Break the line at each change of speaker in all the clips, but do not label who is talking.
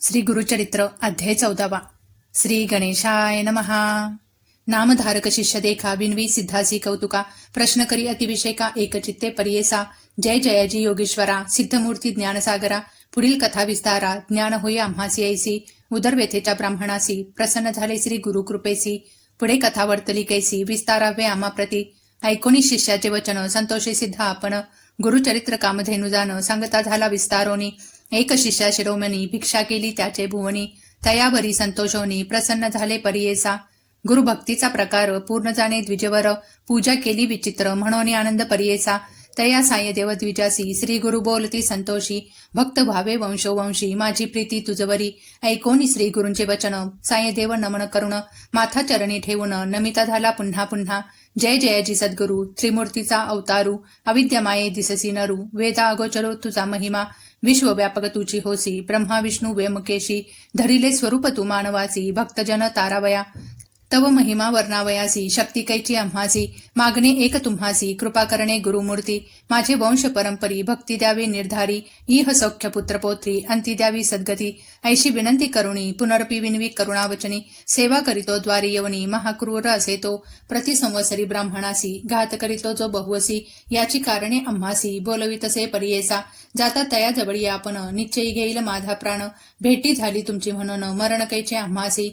श्री गुरुचरित्र अध्याय चौदावा. श्री गणेशाय नमहा नामधारक शिष्य देखा विनवी सिद्धासी कौतुका प्रश्न करी अतिविषयका एकचित्ते परियेसा जय जयाजी योगेश्वरा सिद्धमूर्ती ज्ञानसागरा पुढील कथा विस्तारा ज्ञान होई आम्हासी ऐसी उदरव्यथेच्या ब्राह्मणासी प्रसन्न झाले श्री गुरुकृपेसी पुढे कथा वर्तली कैसी विस्तारावे आम्हाप्रती ऐकोणी शिष्याचे वचन संतोषी सिद्ध आपण गुरुचरित्र कामधेनुजान सांगता झाला विस्तारोनी एक शिष्या शिरोमणी भिक्षा केली त्याचे भुवनी तयावरी संतोषोनी प्रसन्न झाले परियेसा. गुरुभक्तीचा प्रकार पूर्ण जाणे द्विजवर पूजा केली विचित्र म्हणून आनंद परियेसा. तया साय देव द्विजासी श्री गुरु बोलती संतोषी. भक्त भावे वंशोवंशी माझी प्रीती तुझवरी. ऐकोनी श्री गुरूंचे वचन साय देव नमन करुण. माथा चरणी ठेवून नमिता झाला पुन्हा पुन्हा. जय जयजी सद्गुरु त्रिमूर्तीचा अवतारू. अविद्यमाये दिससी नरू. वेदा अगोचरो तुझा महिमा. विश्वव्यापक तुची होसी ब्रह्मा विष्णू वेमकेशी धरिले स्वरूप तू मानवासी भक्तजन तारावया तव महिमा वर्णावयासी शक्ती कैची आम्हासी मागणे एक तुम्हासी कृपा करणे गुरुमूर्ती माझे वंश परंपरी भक्ती द्यावी निर्धारी ई सौख्य पुत्रपोत्री अंती द्यावी सद्गती ऐशी विनंती करुणी पुनरपी विनवी करुणावचनी सेवा करीतो द्वारी यवनी महाक्रूर असे तो प्रतिसंवसरी ब्राह्मणासी घात करीतो जो बहुवसी याची कारणे आम्हासी बोलवितसे परियेसा जाता तया जवळी आपण निश्चयी घेईल माझा प्राण भेटी झाली तुमची म्हणून मरण कैचे आम्हासी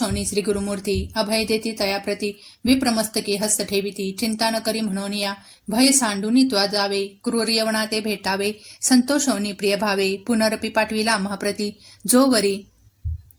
होणी श्री गुरुमूर्ती अभय देती तयाप्रती विप्रमस्तकी हस्त ठेविती चिंता न करी म्हणून या भय सांडूनी त्वा जावे क्रूर यवना ते भेटावे संतोषोनी प्रिय भावे पुनरपी पाठविला आम्हाप्रती जो वरी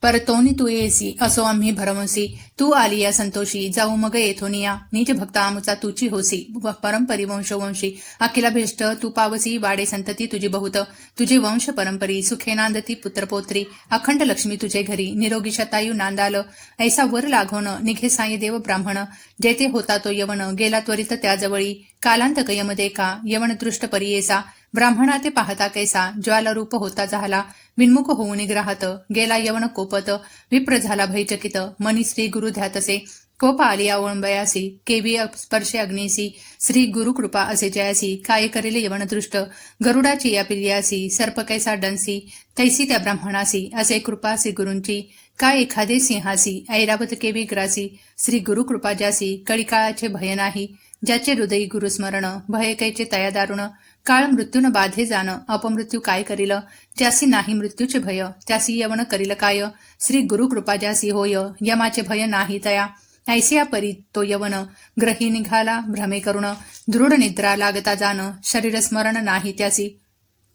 परतोनी तू येसी असो आम्ही भरमसी तू आली या संतोषी जाऊ मग येथोनिया निज भक्त आमचा तुची होसी। परंपरी वंशवंशी। अखिलाभिष्ट तू पावसी वाडे संतती तुझी बहुत। तुझी वंश परंपरी सुखे नांदती पुत्रपोत्री अखंड लक्ष्मी तुझे घरी। निरोगी शतायू नांदाल। ऐसा वर लागोन निघे साई देव ब्राह्मण। जेथे होता तो यवन गेला त्वरित त्याजवळी। कालांत कयमदे का यवनदृष्ट परियेसा ब्राह्मणा ते पाहता कैसा ज्वालरूप होता झाला विन्मुख होऊन निग्राहत गेला यवन कोपत विप्र झाला भयचकित मनी श्री गुरु ध्यातसे कोप आलिया ओळंबयासी केवी स्पर्शे अग्निसी श्री गुरु कृपा असे जयासी काय करेले यवनदृष्ट गरुडाची या पिल्यासी सर्प कैसा डंसी तैसी त्या ब्राह्मणासी असे कृपासी गुरूंची काय एखादे सिंहासी ऐरावत केवी ग्रासी श्री गुरु कृपा जासी कळीकाळाचे भय नाही ज्याचे हृदयी गुरुस्मरण भय कैचे तया दारुण काळ मृत्यून बाधे जाण अपमृत्यू काय करील त्यासी नाही मृत्यूचे भय त्यासी यवन करील काय श्री गुरु कृपा ज्यासी होय यमाचे भय नाही तया ऐसिया परी तो यवन ग्रही निघाला भ्रमे करुण दृढ निद्रा लागता जाण शरीर स्मरण नाही त्यासी.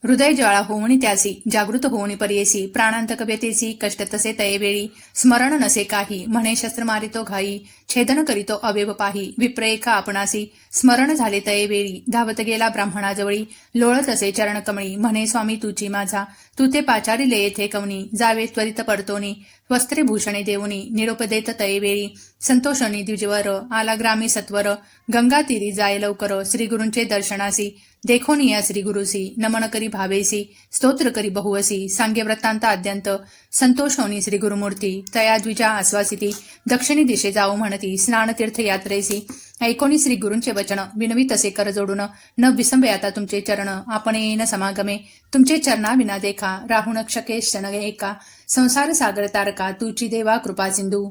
हृदय ज्वाळा होवणी त्यासी जागृत होवणी परियेसी प्राणांतक व्यतेसी कष्ट तसे तयेवेळी स्मरण नसे काही म्हणे शस्त्र मारितो घाई छेदन करीतो अवेव पाही विप्र आपणासी स्मरण झाले तयेवेळी धावत गेला ब्राह्मणाजवळी लोळत असे चरण कमळी म्हणे स्वामी तुची माझा तू ते पाचारिले येथे कवनी जावे त्वरित पडतोनी वस्त्रे भूषणे देऊनी निरोप देत संतोषणी द्विजवर आला ग्रामी सत्वर गंगा तीरी जाय लवकर श्रीगुरूंचे दर्शनासी। देखोनिया श्री श्रीगुरुसी नमन करी भावेसी स्तोत्र करी बहुवसी सांगे वृत्तांत आद्यंत संतोषोनी श्री गुरुमूर्ती तया द्विजा आश्वासिती दक्षिणी दिशे जाऊ म्हणती स्नान तीर्थ यात्रेसी। ऐकोनी श्री गुरूंचे वचन विनवी तसे कर जोडून न विसंबे आता तुमचे चरण आपण न समागमे. तुमचे चरणा विना देखा राहुण क्षके क्षण एका. संसार सागर तारका तुची देवा कृपा सिंधू.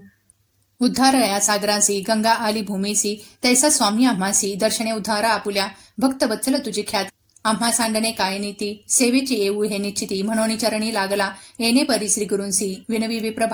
उद्धार या सागरासी गंगा आली भूमीसी. तैसा स्वामी आम्हासी दर्शने उद्धार आपुल्या. भक्त वत्सल तुझी ख्यात. आम्हा सांडणे काय नीती? सेवेची येऊ हे निश्चिती म्हणून चरणी लागला. येणे परी श्री गुरूंसी विनवी विप्र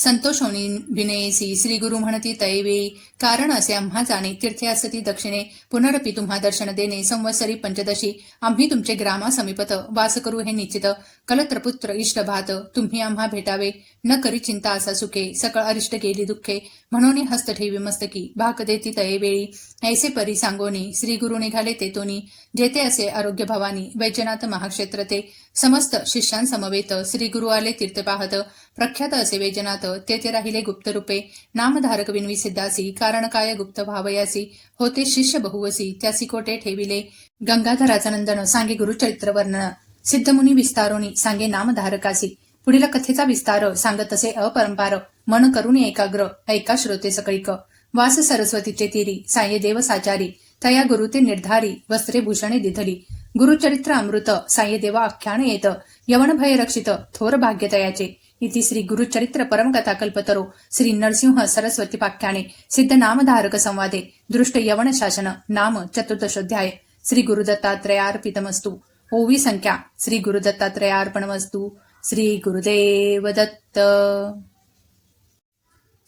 संतोष संतोषोनी श्री गुरु म्हणती तैवेळी कारण असे आम्हा जाणे तीर्थे असती दक्षिणे. पुनरपी तुम्हा दर्शन देणे संवत्सरी पंचदशी. आम्ही तुमचे ग्रामा समीपत वास करू हे निश्चित. कलत्रपुत्र इष्ट भात तुम्ही आम्हा भेटावे. न करी चिंता असा सुखे सकळ अरिष्ट गेली दुःखे. म्हणून हस्त ठेवी मस्तकी. भाक देती तयेवेळी ऐसे परी सांगोनी श्री गुरु निघाले तेतोनी जेथे असे आरोग्य भवानी वैजनाथ महाक्षेत्र ते. समस्त शिष्यांसमवेत श्री गुरु आले तीर्थ पाहत. प्रख्यात असे वेजनाथ तेथे राहिले गुप्त रूपे नामधारक विनवी सिद्धासी कारण काय गुप्त भावयासी होते शिष्य बहुवसी त्यासी कोटे ठेविले. गंगाधराचा नंदन सांगे गुरुचरित्र वर्णन सिद्धमुनी विस्तारोनी सांगे नामधारकासी. पुढील कथेचा विस्तार सांगत असे अपरंपार. मन करून एकाग्र ऐका श्रोते सकळीक. वास सरस्वतीचे तिरी साये देव साचारी. तया गुरु ते निर्धारी वस्त्रे भूषणे दिधली. गुरुचरित्र अमृत सायदेव आख्यान येत. यवन भय रक्षित थोर भाग्य तयाचे इति श्री गुरुचरित्र परमकथा कल्पतरो श्री नरसिंह सरस्वती पाख्याने सिद्ध नामधारक संवादे दृष्ट यवन शासन नाम चतुर्दशोध्याय. श्री गुरुदत्तात्रयार्पितमस्तु ओवी संख्या. श्री गुरुदत्तात्रयार्पणमस्तु श्री गुरुदेव दत्त.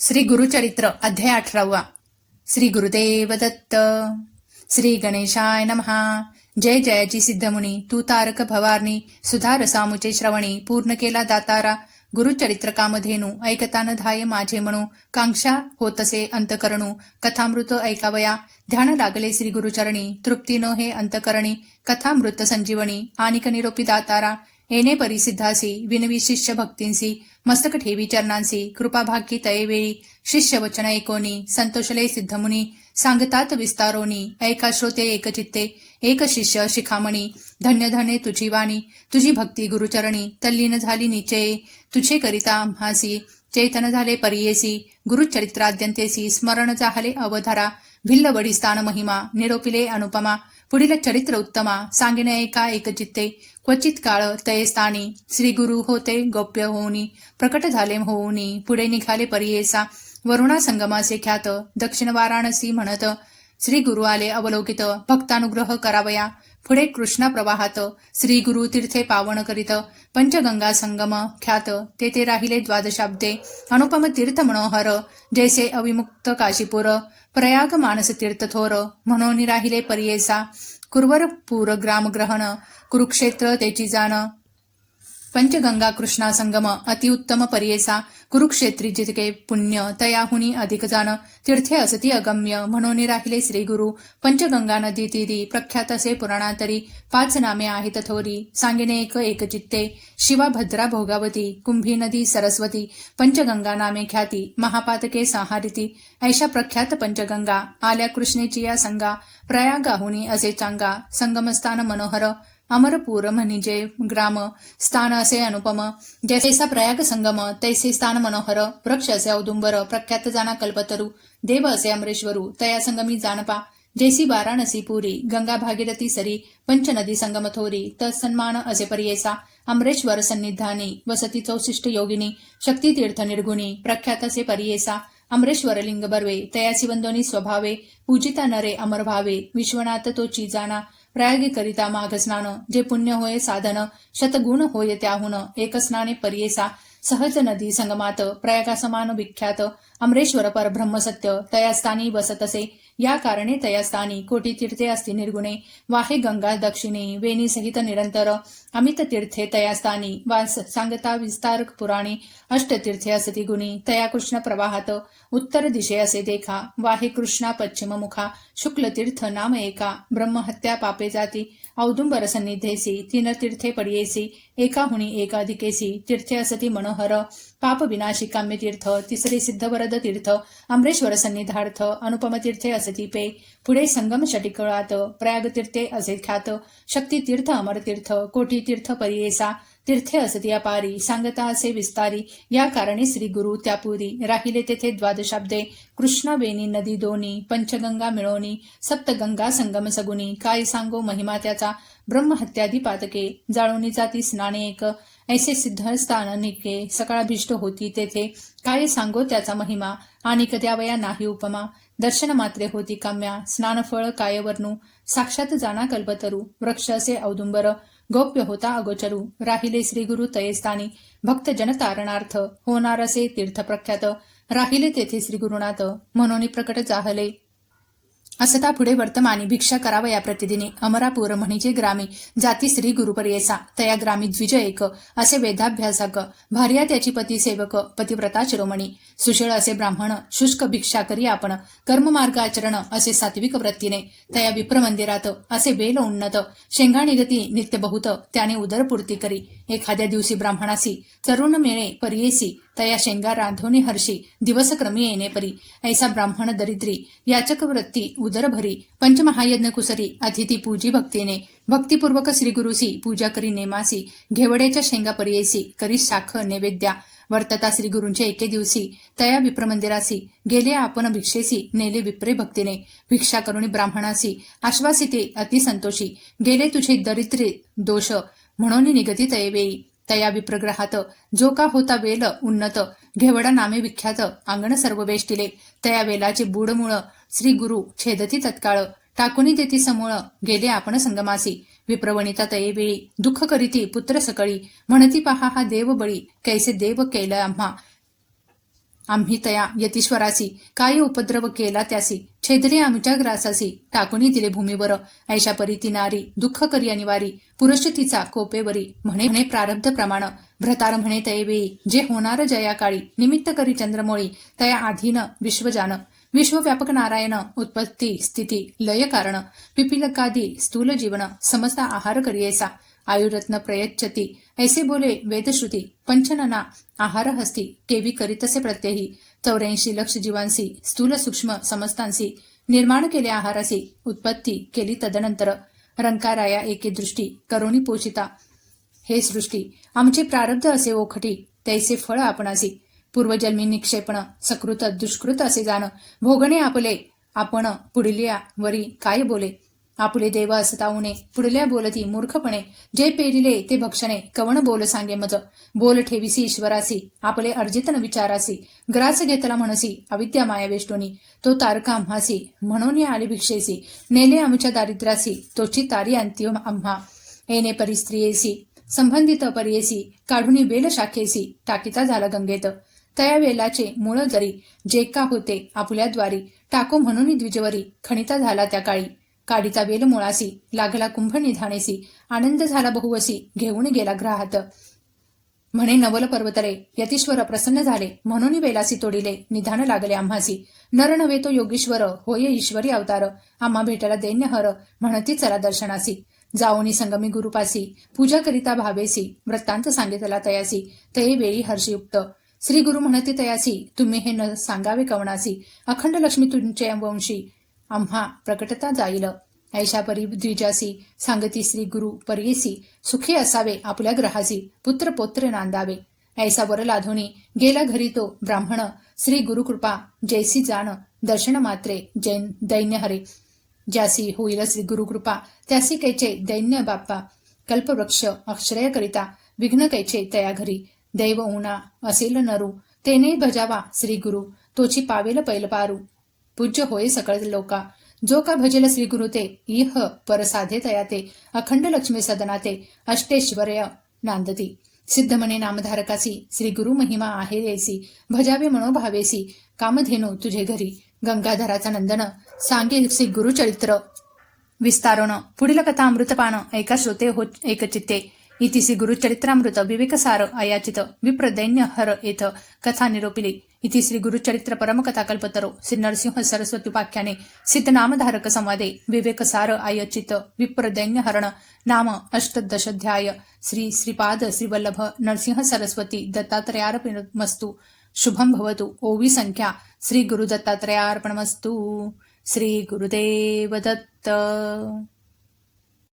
श्री गुरुचरित्र अध्याय अठरावा. श्री गुरुदेव दत्त. श्री गणेशाय नमहा जय जयाची सिद्धमुनी. तू तारक भवारणी. सुधार सामुचे श्रवणी. पूर्ण केला दातारा. गुरुचरित्र कामधेनू ऐकतान धाय माझे म्हणू कांक्षा होतसे अंतकरणू कथामृत ऐकावया ध्यान लागले श्री गुरुचरणी तृप्ती न हे अंतकरणी कथामृत संजीवनी आनिक निरोपी दातारा येणे परिसिद्धासी विनवी शिष्य भक्तींसी मस्तक ठेवी चरणांसी कृपा तयेवेळी शिष्य वचन ऐकोनी संतोषले सिद्धमुनी सांगतात विस्तारोनी ऐका श्रोते एकचित्ते एक शिष्य शिखामणी धन्य धने तुझी वाणी तुझी भक्ती गुरुचरणी तल्लीन झाली निचये तुझे करिता आम्हासी चेतन झाले परियेसी गुरुचरित्राद्यंतेसी स्मरण झाले अवधारा भिल्ल स्थान महिमा निरोपिले अनुपमा पुढील चरित्र उत्तमा सांगिने एका एकचित्ते क्वचित काळ तयस्थानी श्री गुरु होते गोप्य होऊनी प्रकट झाले होऊनी पुढे निघाले परियेसा वरुणा संगमासे ख्यात दक्षिण वाराणसी म्हणत श्री गुरु आले अवलोकित भक्तानुग्रह करावया. पुढे कृष्णा प्रवाहात श्री गुरु तीर्थे पावन करीत पंचगंगा संगम ख्यात. तेथे राहिले द्वादशाब्दे. अनुपम तीर्थ मनोहर. जैसे अविमुक्त काशीपूर. प्रयाग मानस तीर्थ थोर. म्हणून राहिले परियेसा. कुरवरपूर ग्रामग्रहण. ग्राम ग्रहण कुरुक्षेत्र तेची जाण. पंचगंगा कृष्णा संगम अतिउत्तम परियेसा कुरुक्षेत्री जितके पुण्य तयाहुनी अधिक जाण तीर्थे असती अगम्य म्हणून राहिले श्री गुरु पंचगंगा नदी तीरी प्रख्यात असे पुराणातरी पाच नामे आहेत थोरी सांगिने एक एकचित्ते शिवा भद्रा भोगावती कुंभी नदी सरस्वती पंचगंगा नामे ख्याती महापातके संहारिती ऐशा प्रख्यात पंचगंगा आल्या कृष्णेची या संगा प्रयागाहुनी असे चांगा संगमस्थान मनोहर अमरपूर म्हणजे ग्राम स्थान असे अनुपम जैसेसा प्रयाग संगम तैसे स्थान मनोहर वृक्ष असे औदुंबर प्रख्यात जाना कल्पतरू देव असे अमरेश्वरू तया संगमी जानपा जैसी वाराणसी पुरी गंगा भागीरथी सरी पंचनदी संगम थोरी तत्सन्मान असे परियेसा अमरेश्वर सन्निधानी वसती चौशिष्ट योगिनी शक्ती तीर्थ निर्गुणी प्रख्यात असे परियेसा अमरेश्वर लिंग बर्वे तयासी वंदोनी स्वभावे पूजिता नरे अमर भावे विश्वनाथ तोची जाणा प्रयागीकरिता माघ स्नान जे पुण्य होय साधन शतगुण होय त्याहून एक स्नाने परियेसा सहज नदी संगमात प्रयागासमान विख्यात अमरेश्वर परब्रह्म सत्य तयास्थानी असे या कारणे तयास्थानी कोटी तीर्थे असती निर्गुणे. वाहे गंगा दक्षिणे वेणी सहित निरंतर. अमित तीर्थे तयास्थानी. वास सांगता विस्तार पुराणे. अष्टतीर्थे असती गुणी. तया कृष्ण प्रवाहात. उत्तर दिशे असे देखा. वाहे कृष्णा पश्चिम मुखा. शुक्ल तीर्थ नाम एका. ब्रह्महत्या पापे जाती. औदुंबर सन्निधेसी. तीन तीर्थे पडियेसी. एकाहुनी एकाधिकेसी. तीर्थे असती मनोहर. पाप विनाशी काम्य तीर्थ तिसरे सिद्धवरद तीर्थ अमरेश्वर सन्निधार्थ अनुपम तीर्थे असती पे पुढे संगम शटिकळात प्रयाग तीर्थे असे ख्यात शक्ती तीर्थ अमर तीर्थ कोटी तीर्थ परियेसा तीर्थे असती अपारी सांगता असे विस्तारी या कारणे श्री गुरु त्यापुरी राहिले तेथे द्वादशाब्दे कृष्ण वेणी नदी दोनी पंचगंगा मिळवणी सप्तगंगा संगम सगुणी काय सांगो महिमा त्याचा ब्रह्महत्यादी पातके जाळोनी जाती स्नाने एक ऐसे सिद्ध स्थान निके सकाळभिष्ट होती तेथे काय सांगो त्याचा महिमा आणि कद्यावया नाही उपमा. दर्शन मात्रे होती काम्या स्नानफळ कायवर्णू साक्षात जाणा कल्पतरू वृक्ष असे औदुंबर गोप्य होता अगोचरू राहिले श्री गुरु तयस्थानी भक्त जनतारणार्थ होणार असे तीर्थ प्रख्यात राहिले तेथे श्री गुरुनाथ म्हणून प्रकट चाहले असता पुढे वर्तमानी भिक्षा करावया प्रतिदिनी अमरापूर म्हणजे ग्रामी जाती श्री गुरुपर्येसा तया ग्रामी द्विज एक असे वेदाभ्यासक भार्या त्याची पती सेवक पतिव्रता शिरोमणी. सुशीळ असे ब्राह्मण शुष्क भिक्षा करी आपण कर्ममार्ग आचरण असे सात्विक वृत्तीने तया विप्र मंदिरात असे वेल उन्नत शेंगा गती नित्य बहुत त्याने उदरपूर्ती करी. एखाद्या दिवशी ब्राह्मणासी तरुण मिळे परियेसी तया शेंगा रांधोनी हर्षी दिवसक्रमी येणे परी. ऐसा ब्राह्मण दरिद्री याचक वृत्ती उदर पंचमहायज्ञ कुसरी अतिथी पूजी भक्तीने भक्तिपूर्वक श्रीगुरुसी पूजा करी नेमासी घेवड्याच्या शेंगा परियेसी करी शाख नैवेद्या वर्तता श्रीगुरूंच्या एके दिवशी तया विप्रमंदिरासी गेले आपण भिक्षेसी नेले विप्रे भक्तीने भिक्षा करुणी ब्राह्मणासी आश्वासिते अतिसंतोषी गेले तुझे दरिद्रे दोष म्हणून निगती तयवेळी तया विप्रग्रहात जो का होता वेल उन्नत घेवडा नामे विख्यात अंगण सर्व वेष्टिले तया वेलाचे बुडमुळ श्री गुरु छेदती तत्काळ टाकुनी देती समूळ गेले आपण संगमासी. विप्रवणिता तयेवेळी दुःख करीती पुत्र सकळी म्हणती पहा हा देव बळी कैसे देव केलं आम्हा आम्ही तया यतीश्वरासी. काय उपद्रव केला त्यासी. छेदले आमच्या ग्रासासी. टाकुनी दिले भूमीवर. ऐशा परी ती नारी. दुःख करी अनिवारी. पुरुष तिचा कोपेवरी. म्हणे म्हणे प्रारब्ध प्रमाण. भ्रतार म्हणे तयवेळी जे होणार जया काळी. निमित्त करी चंद्रमोळी. तया आधीन विश्वजान विश्वव्यापक नारायण. उत्पत्ती स्थिती लय कारण. पिपिलकादी स्थूल जीवन. समस्त आहार करियेसा. आयुरत्न प्रयच्छती। ऐसे बोले वेदश्रुती पंचनना आहार हस्ती केवी करीतसे प्रत्ययी। चौऱ्याऐंशी लक्ष जीवांसी स्थूल सूक्ष्म समस्तांसी निर्माण केले आहारासी उत्पत्ती केली तदनंतर। रंकाराया एके दृष्टी करोनी पोषिता। हे सृष्टी आमचे प्रारब्ध असे ओखटी त्याचे फळ आपणासी। पूर्वजन्मी निक्षेपण सकृत दुष्कृत असे जाण भोगणे आपले आपण पुढल्या वरी काय बोले? आपले देव असता उणे पुढल्या बोलती मूर्खपणे जे पेरिले ते भक्षणे कवण बोल सांगे मज. बोल ठेविसी ईश्वरासी आपले अर्जितन विचारासी ग्रास घेतला म्हणसी अविद्या माया वेष्टोनी. तो तारका आम्हासी म्हणून आली भिक्षेसी. नेले आमच्या दारिद्र्यासी तोची तारी अंतिम हो आम्हा. येणे परिस्त्रियेसी संबंधित परियेसी काढुनी बेल शाखेसी टाकीता झाला गंगेत. तया वेलाचे मूळ जरी जे का होते आपल्या द्वारी टाको म्हणून द्विजवरी खणिता झाला त्या काळी. काढिता वेल मुळासी लागला कुंभ निधानेसी आनंद झाला बहुवसी घेऊन गेला ग्राहत. म्हणे नवल पर्वतरे यतीश्वर प्रसन्न झाले म्हणून वेलासी तोडिले निधान लागले आम्हासी नर नव्हे तो योगीश्वर होय ईश्वरी अवतार आम्हा भेटायला दैन्य हर म्हणती चला दर्शनासी जाओनी संगमी गुरुपासी पूजा करिता भावेसी वृत्तांत सांगितला तयासी तये वेळी हर्षयुक्त. श्री गुरु म्हणते तयासी तुम्ही हे न सांगावे कवणासी अखंड लक्ष्मी तुमचे वंशी आम्हा प्रकटता जाईल. ऐशा परी द्विजासी सांगती श्री गुरु पर्येसी सुखी असावे आपल्या ग्रहासी पुत्र पोत्र नांदावे. ऐसा वर लाधोनी गेला घरी तो ब्राह्मण श्री गुरुकृपा जैसी जाण दर्शन मात्रे जैन दैन्य हरे. ज्यासी होईल श्री गुरुकृपा त्यासी कैचे दैन्य बाप्पा. कल्पवृक्ष अक्षरय करिता विघ्न कैचे तया घरी. दैव उना असेल नरू तेने भजावा श्री गुरु तोची पावेल पैलपारू. पूज्य होय सकळ लोका. जो का भजेल श्री गुरुते इह परसाधे तयाते अखंड लक्ष्मी सदनाते अष्टेश्वर्य नांदती. सिद्धमने नामधारकासी श्री गुरु महिमा आहे येसी भजावे मनोभावेसी कामधेनु तुझे घरी. गंगाधराचा नंदन सांगे श्री गुरुचरित्र विस्तारण पुढील कथा अमृतपान ऐका श्रोते हो एकचित्ते. इति श्री गुरुचरित्रामृत विवेकसार अयाचित विप्रदैन्य हर येथ कथा निरोपिली. इति श्री गुरुचरित्र परमकथा श्री नरसिंह सरस्वती उपाख्याने सिद्धनामधारक संवादे विवेकसार आयचित विप्रदैन्य हरण नाम अष्टदशध्याय श्री श्रीपाद श्रीवल्लभ नरसिंह सरस्वती दत्तात्रयार्पणमस्तु। शुभम भवतु। ओवी संख्या। श्री गुरुदत्तात्रयार्पणमस्तु श्री गुरुदेव दत्त